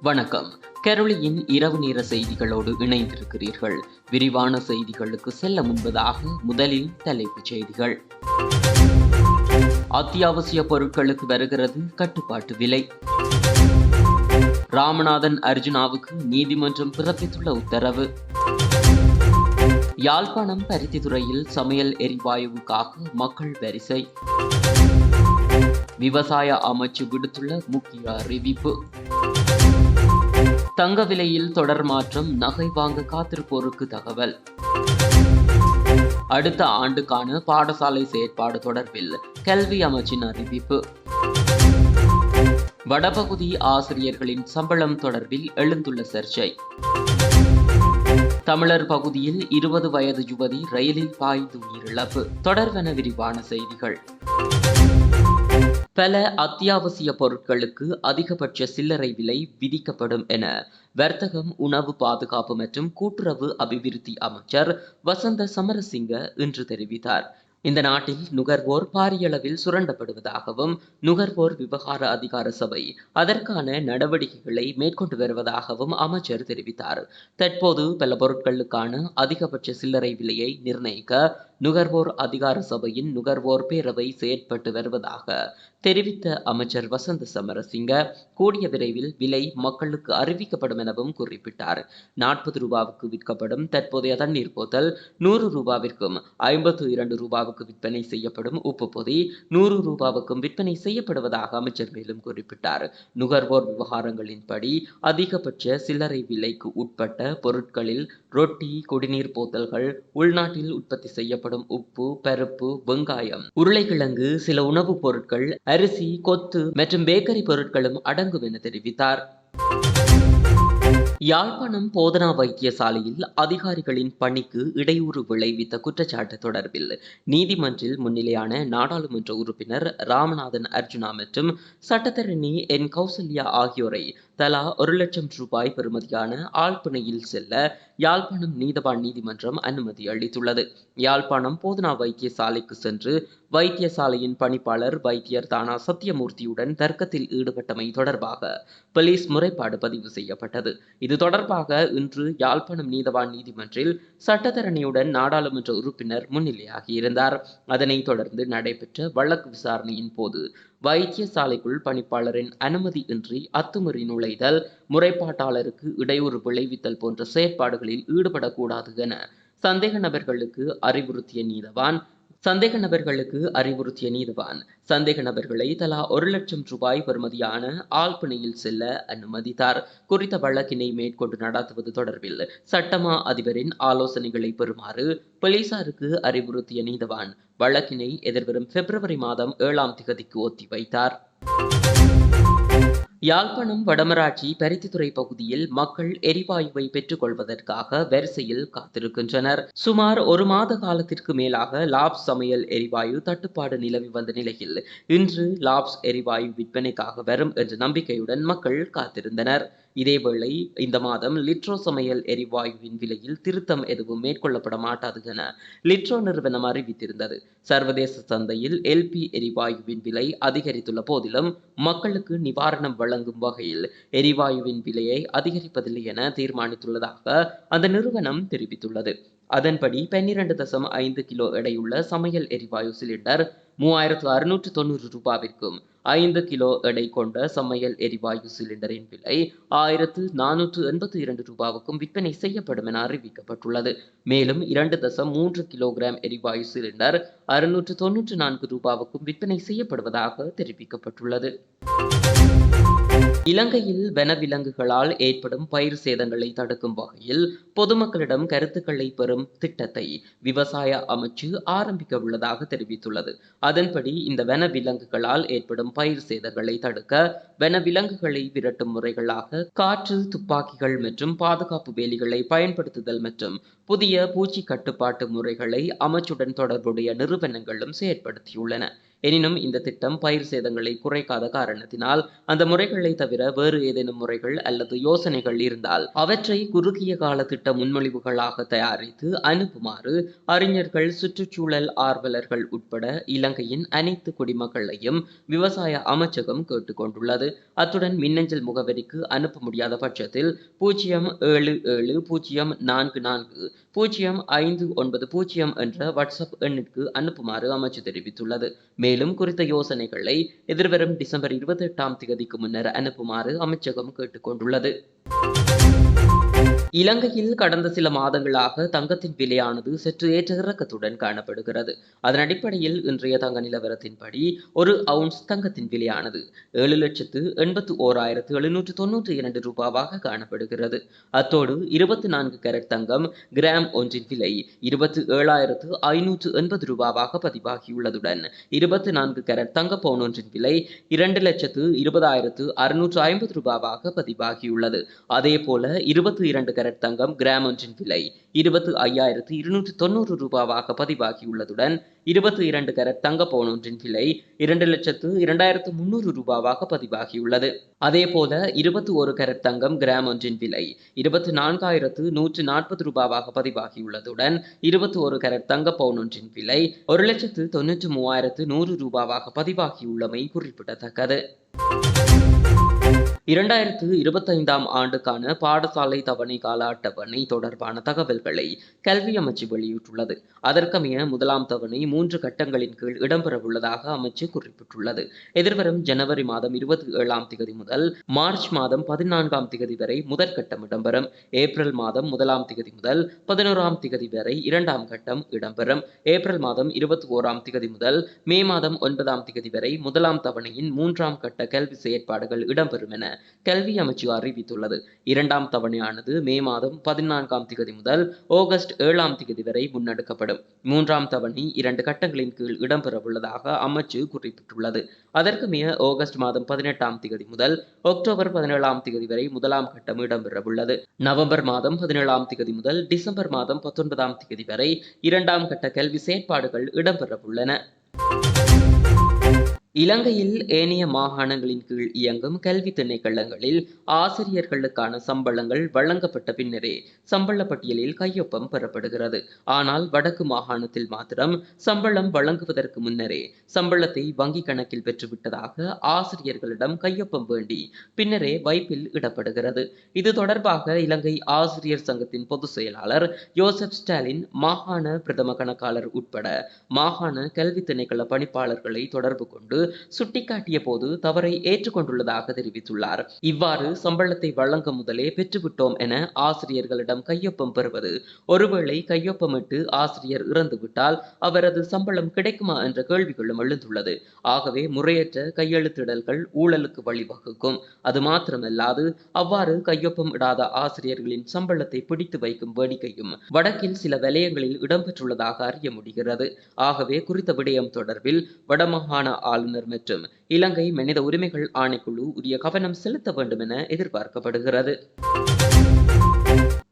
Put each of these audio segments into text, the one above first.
வணக்கம். கெரளியின் இரவு நேர செய்திகளோடு இணைந்திருக்கிறீர்கள். விரிவான செய்திகளுக்கு செல்ல முன்பதாக முதலில் தலைப்புச் செய்திகள். அத்தியாவசிய பொருட்களுக்கு வருகிறது கட்டுப்பாட்டு விலை. ராமநாதன் அர்ஜுனாவுக்கு நீதிமன்றம் பிறப்பித்துள்ள உத்தரவு. யாழ்ப்பாணம் பருத்தித்துறையில் சமையல் எரிவாயுவுக்காக மக்கள் வரிசை. விவசாய அமைச்சு விடுத்துள்ள முக்கிய அறிவிப்பு. தங்க விலையில் தொடர் மாற்றம் நகை வாங்க காத்திருப்போருக்கு தகவல். அடுத்த ஆண்டுக்கான பாடசாலை செயற்பாடு தொடர்பில் கல்வி அமைச்சின் அறிவிப்பு. வடபகுதி ஆசிரியர்களின் சம்பளம் தொடர்பில் எழுந்துள்ள சர்ச்சை. தமிழர் பகுதியில் இருபது வயது யுவதி ரயிலில் பாய்ந்து உயிரிழப்பு. தொடர்வென விரிவான செய்திகள். பல அத்தியாவசிய பொருட்களுக்கு அதிகபட்ச சில்லறை விலை விதிக்கப்படும் என வர்த்தகம் உணவு பாதுகாப்பு மற்றும் கூட்டுறவு அபிவிருத்தி அமைச்சர் வசந்த சமரசிங்க இன்று தெரிவித்தார். இந்த நாட்டில் நுகர்வோர் பாரியளவில் சுரண்டப்படுவதாகவும் நுகர்வோர் விவகார அதிகார சபை அதற்கான நடவடிக்கைகளை மேற்கொண்டு வருவதாகவும் அமைச்சர் தெரிவித்தார். தற்போது பல பொருட்களுக்கான அதிகபட்ச சில்லறை விலையை நிர்ணயிக்க நுகர்வோர் அதிகார சபையின் நுகர்வோர் பேரவை செயற்பட்டு வருவதாக தெரிவித்த அமைச்சர் வசந்த சமரசிங்க கூடிய விரைவில் விலை மக்களுக்கு அறிவிக்கப்படும் எனவும் குறிப்பிட்டார். நாற்பது ரூபாவுக்கு விற்கப்படும் தற்போதைய தண்ணீர் போத்தல் நூறு ரூபாவிற்கும் ஐம்பத்து இரண்டு ரூபாவுக்கு விற்பனை செய்யப்படும் உப்பு பொதி நூறு ரூபாவுக்கும் விற்பனை செய்யப்படுவதாக அமைச்சர் மேலும் குறிப்பிட்டார். நுகர்வோர் விவகாரங்களின்படி அதிகபட்ச சில்லறை விலைக்கு உட்பட்ட பொருட்களில் ரொட்டி குடிநீர் போத்தல்கள் உள்நாட்டில் உற்பத்தி செய்யப்படும் உப்பு பருப்பு வெங்காயம் உருளைக்கிழங்கு சில உணவுப் பொருட்கள் அரிசி கொத்து மற்றும் பேக்கரி பொருட்களும் அடங்கும் என தெரிவித்தார். யாழ்ப்பாணம் போதனா வைத்தியசாலையில் அதிகாரிகளின் பணிக்கு இடையூறு விளைவித்த குற்றச்சாட்டு தொடர்பில் நீதிமன்றில் முன்னிலையான நாடாளுமன்ற உறுப்பினர் ராமநாதன் அர்ஜுனா மற்றும் சட்டத்தரணி என் கௌசல்யா ஆகியோரை தலா ஒரு லட்சம் ரூபாய் பெறுமதியான ஆழ்பிணையில் செல்ல யாழ்ப்பாணம் நீதவான் நீதிமன்றம் அனுமதி அளித்துள்ளது. யாழ்ப்பாணம் போதனா வைத்தியசாலைக்கு சென்று வைத்தியசாலையின் பணிப்பாளர் வைத்தியர் தானா சத்தியமூர்த்தியுடன் தர்க்கத்தில் ஈடுபட்டமை தொடர்பாக போலீஸ் முறைப்பாடு பதிவு செய்யப்பட்டது. இது தொடர்பாக இன்று யாழ்ப்பாணம் நீதவான் நீதிமன்றில் சட்டத்தரணியுடன் நாடாளுமன்ற உறுப்பினர் முன்னிலையாகியிருந்தார் அதனைத் தொடர்ந்து நடைபெற்ற வழக்கு விசாரணையின் போது வைத்தியசாலைக்குள் பணிப்பாளரின் அனுமதி இன்றி அத்துமீறி நுழைதல் முறைப்பாட்டாளருக்கு இடையூறு விளைவித்தல் போன்ற செயற்பாடுகளில் ஈடுபடக்கூடாது என சந்தேக நபர்களுக்கு அறிவுறுத்திய நீதவான் சந்தேக நபர்களுக்கு அறிவுறுத்திய நீதிவான் சந்தேக நபர்களை தலா ஒரு லட்சம் ரூபாய் பெறுமதியான ஆழ்பிணையில் செல்ல அனுமதித்தார். குறித்த வழக்கினை மேற்கொண்டு நடத்துவது தொடர்பில் சட்டமா அதிபரின் ஆலோசனைகளை பெறுமாறு போலீசாருக்கு அறிவுறுத்திய நீதிவான் வழக்கினை எதிர்வரும் பிப்ரவரி மாதம் ஏழாம் திகதிக்கு ஒத்திவைத்தார். யாழ்ப்பாணம் வடமராட்சி பருத்தித்துறை பகுதியில் மக்கள் எரிவாயுவை பெற்றுக்கொள்வதற்காக வரிசையில் காத்திருக்கின்றனர். சுமார் ஒரு மாத காலத்திற்கு மேலாக லாப்ஸ் சமையல் எரிவாயு தட்டுப்பாடு நிலவி வந்த நிலையில் இன்று லாப்ஸ் எரிவாயு விற்பனைக்காக வரும் என்ற நம்பிக்கையுடன் மக்கள் காத்திருந்தனர். இதேவேளை இந்த மாதம் லிட்ரோ சமையல் எரிவாயுவின் விலையில் திருத்தம் எதுவும் மேற்கொள்ளப்பட மாட்டாது என லிட்ரோ நிறுவனம் அறிவித்திருந்தது. சர்வதேச சந்தையில் எல்பி எரிவாயுவின் விலை அதிகரித்துள்ள போதிலும் மக்களுக்கு நிவாரணம் வழங்க வழங்கும் வகையில் எரிவாயுவின் விலையை அதிகரிப்பதில்லை என தீர்மானித்துள்ளதாக அந்த நிறுவனம் தெரிவித்துள்ளது. அதன்படி பன்னிரண்டு தசம் ஐந்து கிலோ எடையுள்ள சமையல் எரிவாயு சிலிண்டர் மூவாயிரத்து அறுநூற்று தொண்ணூறு ரூபாவிற்கும் ஐந்து கிலோ எடை கொண்ட சமையல் எரிவாயு சிலிண்டரின் விலை ஆயிரத்து நானூற்று எண்பத்தி இரண்டு ரூபாவுக்கும் விற்பனை செய்யப்படும் என அறிவிக்கப்பட்டுள்ளது. மேலும் இரண்டு தசம் மூன்று கிலோகிராம் எரிவாயு சிலிண்டர் அறுநூற்று தொன்னூற்று நான்கு ரூபாவுக்கும் விற்பனை செய்யப்படுவதாக தெரிவிக்கப்பட்டுள்ளது. இலங்கையில் வனவிலங்குகளால் ஏற்படும் பயிர் சேதங்களை தடுக்கும் வகையில் பொதுமக்களிடம் கருத்துக்களை பெறும் திட்டத்தை விவசாய அமைச்சு ஆரம்பிக்க உள்ளதாக தெரிவித்துள்ளது. அதன்படி இந்த வனவிலங்குகளால் ஏற்படும் பயிர் சேதங்களை தடுக்க வனவிலங்குகளை விரட்டும் முறைகளாக காற்று துப்பாக்கிகள் மற்றும் பாதுகாப்பு வேலிகளை பயன்படுத்துதல் மற்றும் புதிய பூச்சி கட்டுப்பாட்டு முறைகளை அமைச்சுடன் தொடர்புடைய நிறுவனங்களும் செயற்படுத்தியுள்ளன. எனினும் இந்த திட்டம் பயிர் சேதங்களை குறைக்காத காரணத்தினால் அந்த முறைகளை தவிர வேறு ஏதேனும் முறைகள் அல்லது யோசனைகள் இருந்தால் அவற்றை குறுகிய கால திட்ட முன்மொழிவுகளாக தயாரித்து அனுப்புமாறு அறிஞர்கள் சுற்றுச்சூழல் ஆர்வலர்கள் உட்பட இலங்கையின் அனைத்து குடிமக்களையும் விவசாய அமைச்சகம் கேட்டுக்கொண்டுள்ளது. அத்துடன் மின்னஞ்சல் முகவரிக்கு அனுப்ப முடியாத பட்சத்தில் பூஜ்ஜியம் ஏழு ஏழு பூஜ்ஜியம் நான்கு நான்கு பூஜ்ஜியம் ஐந்து ஒன்பது பூஜ்ஜியம் என்ற வாட்ஸ்அப் எண்ணிற்கு அனுப்புமாறு அமைச்சு தெரிவித்துள்ளது. மேலும் குறித்த யோசனைகளை எதிர்வரும் டிசம்பர் இருபத்தி எட்டாம் தேதிக்கு முன்னர் அனுப்புமாறு அமைச்சகம் கேட்டுக்கொண்டுள்ளது. இலங்கையில் கடந்த சில மாதங்களாக தங்கத்தின் விலையானது சற்று ஏற்ற இறக்கத்துடன் காணப்படுகிறது. அதன் அடிப்படையில் இன்றைய தங்க நிலவரத்தின்படி ஒரு அவுன்ஸ் தங்கத்தின் விலையானது ஏழு லட்சத்து எண்பத்து ஓராயிரத்து எழுநூற்று தொன்னூற்றி இரண்டு ரூபாவாக காணப்படுகிறது. அத்தோடு இருபத்தி நான்கு கேரட் தங்கம் கிராம் ஒன்றின் விலை இருபத்தி ஏழாயிரத்து ஐநூற்று எண்பது ரூபாவாக பதிவாகியுள்ளதுடன் இருபத்தி நான்கு கேரட் தங்க பவுன் ஒன்றின் விலை இரண்டு லட்சத்து இருபதாயிரத்து அறுநூற்று ஐம்பது ரூபாவாக பதிவாகியுள்ளது. அதே போல இருபத்தி இரண்டு கேரட் தங்கம் கிராம் ஒன்றின் விலை இருபத்து ஐயாயிரத்து இருநூற்று தொண்ணூறு ரூபாவாக பதிவாகியுள்ளதுடன் இருபத்தி இரண்டு கேரட் தங்க பவுன் ஒன்றின் விலை இரண்டு லட்சத்து இரண்டாயிரத்து முன்னூறு ரூபாவாக பதிவாகியுள்ளது. அதே போல இருபத்தி ஒரு கேரட் தங்கம் கிராம் ஒன்றின் விலை இருபத்தி நான்காயிரத்து நூற்று நாற்பது ரூபாவாக பதிவாகியுள்ளதுடன் இருபத்தி ஒரு கேரட் தங்க பவுன் ஒன்றின் விலை ஒரு லட்சத்து தொன்னூற்று மூவாயிரத்து நூறு ரூபாவாக பதிவாகியுள்ளமை குறிப்பிடத்தக்கது. இரண்டாயிரத்து இருபத்தைந்தாம் ஆண்டுக்கான பாடசாலை தவணை கால அட்டவணை தொடர்பான தகவல்களை கல்வி அமைச்சு வெளியிட்டுள்ளது. அதற்கமைய முதலாம் தவணை மூன்று கட்டங்களின் கீழ் இடம்பெறவுள்ளதாக அமைச்சு குறிப்பிட்டுள்ளது. எதிர்வரும் ஜனவரி மாதம் இருபத்தி ஏழாம் திகதி முதல் மார்ச் மாதம் பதினான்காம் திகதி வரை முதற்கட்டம் இடம்பெறும். ஏப்ரல் மாதம் முதலாம் திகதி முதல் பதினோராம் திகதி வரை இரண்டாம் கட்டம் இடம்பெறும். ஏப்ரல் மாதம் இருபத்தி ஓராம் திகதி முதல் மே மாதம் ஒன்பதாம் திகதி வரை முதலாம் தவணையின் மூன்றாம் கட்ட கல்வி செயற்பாடுகள் இடம்பெறும் என கல்வி அமைச்சு அறிவித்துள்ளது. இரண்டாம் தவணையானது மே மாதம் பதினான்காம் திகதி முதல் ஆகஸ்ட் ஏழாம் திகதி வரை முன்னெடுக்கப்படும். மூன்றாம் தவணை இரண்டு கட்டங்களின் கீழ் இடம்பெற உள்ளதாக அமைச்சு குறிப்பிட்டுள்ளது. அதற்கு மேய ஆகஸ்ட் மாதம் பதினெட்டாம் திகதி முதல் அக்டோபர் பதினேழாம் திகதி வரை முதலாம் கட்டம் இடம்பெற உள்ளது நவம்பர் மாதம் பதினேழாம் திகதி முதல் டிசம்பர் மாதம் பத்தொன்பதாம் திகதி வரை இரண்டாம் கட்ட கல்வி செயற்பாடுகள் இடம்பெற இடம்பெறவுள்ளன. இலங்கையில் ஏனைய மாகாணங்களின் கீழ் இயங்கும் கல்வி திணைக்களங்களில் ஆசிரியர்களுக்கான சம்பளங்கள் வழங்கப்பட்ட பின்னரே சம்பள பட்டியலில் கையொப்பம் பெறப்படுகிறது. ஆனால் வடக்கு மாகாணத்தில் மாத்திரம் சம்பளம் வழங்குவதற்கு முன்னரே சம்பளத்தை வங்கி கணக்கில் பெற்றுவிட்டதாக ஆசிரியர்களிடம் கையொப்பம் வேண்டி பின்னரே வைப்பில் இடப்படுகிறது. இது தொடர்பாக இலங்கை ஆசிரியர் சங்கத்தின் பொதுச் செயலாளர் யோசப் ஸ்டாலின் மாகாண பிரதம கணக்காளர் உட்பட மாகாண கல்வி திணைக்கள பணிப்பாளர்களை தொடர்பு கொண்டு சுட்டிக்காட்டிய போது தவறை ஏற்றுக்கொண்டுள்ளதாக தெரிவித்துள்ளார். இவ்வாறு சம்பளத்தை வழங்க முதலே பெற்றுவிட்டோம் என ஆசிரியர்களிடம் கையொப்பம் பெறுவது. ஒருவேளை கையொப்பமிட்டு ஆசிரியர் இறந்துவிட்டால் அவரது சம்பளம் கிடைக்குமா என்ற கேள்விகளும் எழுந்துள்ளது. ஆகவே முறையற்ற கையெழுத்திடல்கள் ஊழலுக்கு வழிவகுக்கும். அது மாத்திரமல்லாது அவ்வாறு கையொப்பம் இடாத ஆசிரியர்களின் சம்பளத்தை பிடித்து வைக்கும் வேடிக்கையும் வடக்கில் சில வலயங்களில் இடம்பெற்றுள்ளதாக அறிய முடிகிறது. ஆகவே குறித்த விடயம் தொடர்பில் வடமாகாண ஆளுநர் மற்றும் இலங்கை மனித உரிமைகள் ஆணைக்குழு உரிய கவனம் செலுத்த வேண்டும் என எதிர்பார்க்கப்படுகிறது.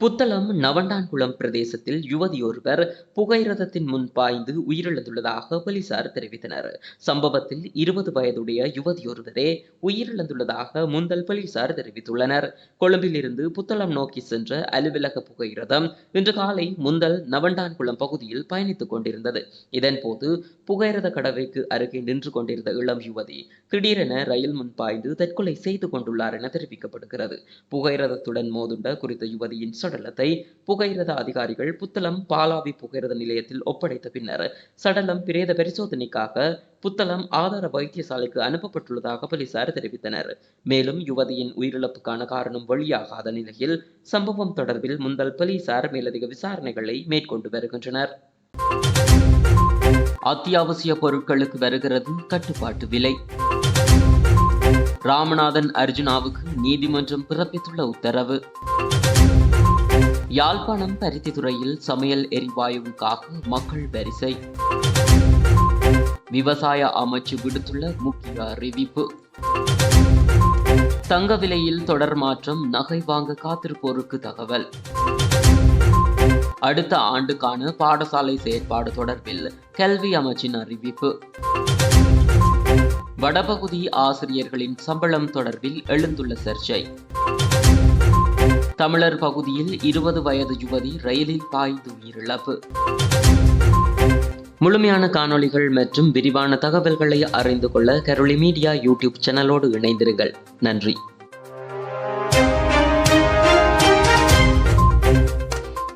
புத்தளம் நவண்டான்குளம் பிரதேசத்தில் யுவதியொருவர் புகையிரதத்தின் முன் பாய்ந்து உயிரிழந்துள்ளதாக போலீசார் தெரிவித்தனர். சம்பவத்தில் இருபது வயதுடைய யுவதியொருவரே உயிரிழந்துள்ளதாக முந்தல் போலீசார் தெரிவித்துள்ளனர். கொழும்பிலிருந்து புத்தளம் நோக்கி சென்ற அலுவலக புகையிரதம் இன்று காலை முந்தல் நவண்டான்குளம் பகுதியில் பயணித்துக் கொண்டிருந்தது. இதன்போது புகையிரத கடவைக்கு அருகே நின்று கொண்டிருந்த இளம் யுவதி திடீரென ரயில் முன் பாய்ந்து தற்கொலை செய்து கொண்டுள்ளார் என தெரிவிக்கப்படுகிறது. புகையிரதத்துடன் மோதுண்ட குறித்த யுவதியின் சடலத்தை புகையிரத அதிகாரிகள் புத்தளம் பாலாவி புகையிரத நிலையத்தில் ஒப்படைத்த பின்னர் சடலம் பிரேத பரிசோதனைக்காக புத்தளம் ஆதார வைத்தியசாலைக்கு அனுப்பப்பட்டுள்ளதாக போலீசார் தெரிவித்தனர். மேலும் யுவதியின் உயிரிழப்புக்கான காரணம் வெளியாகாத நிலையில் சம்பவம் தொடர்பில் முந்தல் போலீசார் மேலதிக விசாரணைகளை மேற்கொண்டு வருகின்றனர். அத்தியாவசிய பொருட்களுக்கு வருகிறது கட்டுப்பாட்டு விலை. ராமநாதன் அர்ஜுனாவுக்கு நீதிமன்றம் பிறப்பித்துள்ள உத்தரவு. யாழ்ப்பாணம் பருத்தித்துறையில் சமையல் எரிவாயுவுக்காக மக்கள் வரிசை. விவசாய அமைச்சு விடுத்துள்ள முக்கிய அறிவிப்பு. தங்க விலையில் தொடர் மாற்றம் நகை வாங்க காத்திருப்போருக்கு தகவல். அடுத்த ஆண்டுக்கான பாடசாலை செயற்பாடு தொடர்பில் கல்வி அமைச்சின் அறிவிப்பு. வடபகுதி ஆசிரியர்களின் சம்பளம் தொடர்பில் எழுந்துள்ள சர்ச்சை. தமிழர் பகுதியில் இருபது வயது யுவதி ரயிலில் பாய்ந்து உயிரிழப்பு. முழுமையான காணொளிகள் மற்றும் விரிவான தகவல்களை அறிந்து கொள்ள கரோலி மீடியா யூடியூப் சேனலோடு இணைந்திருங்கள். நன்றி.